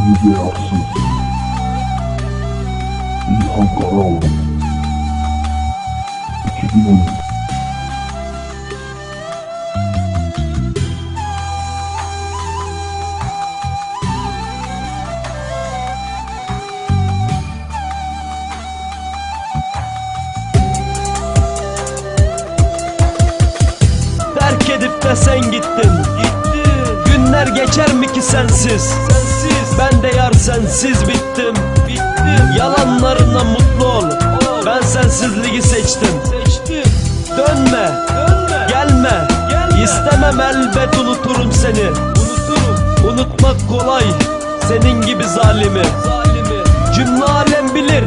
Müge Arsız İlhan Karaoğlu 2013 Terk edip de sen gittin. Gittin Günler geçer mi ki sensiz? Sensiz sensiz bittim. Bittim. Yalanlarına mutlu ol. Ben sensizliği seçtim. Seçtim Dönme. Dönme Gelme. Gelme İstemem elbet unuturum seni. Unuturum Unutmak kolay. Senin gibi zalimi. Zalimi Cümle alem bilir.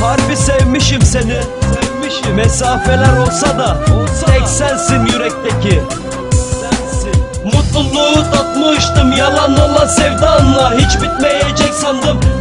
Harbi sevmişim seni. Sevmişim Mesafeler olsa da Tek sensin yürekteki. Sensin Mutluluğu tatmıştım yalan olan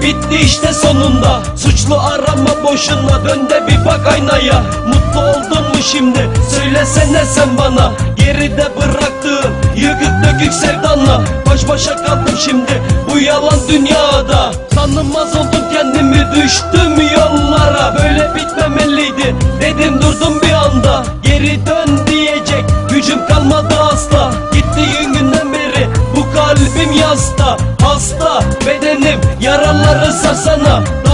bitti işte sonunda. Suçlu arama boşuna. Dön de bir bak aynaya. Mutlu oldun mu şimdi? Söylesene sen bana. Geride bıraktığın yıkık dökük sevdanla Baş başa kaldım şimdi. Bu yalan dünyada. Tanımaz oldum kendimi. Düştüm yollara. Böyle bitmemeliydi. Dedim durdum bir anda. Geri dön diyecek gücüm kalmadı asla. Gittiğin günden beri bu kalbim yasta. Hasta bedenim. Onları sarsana.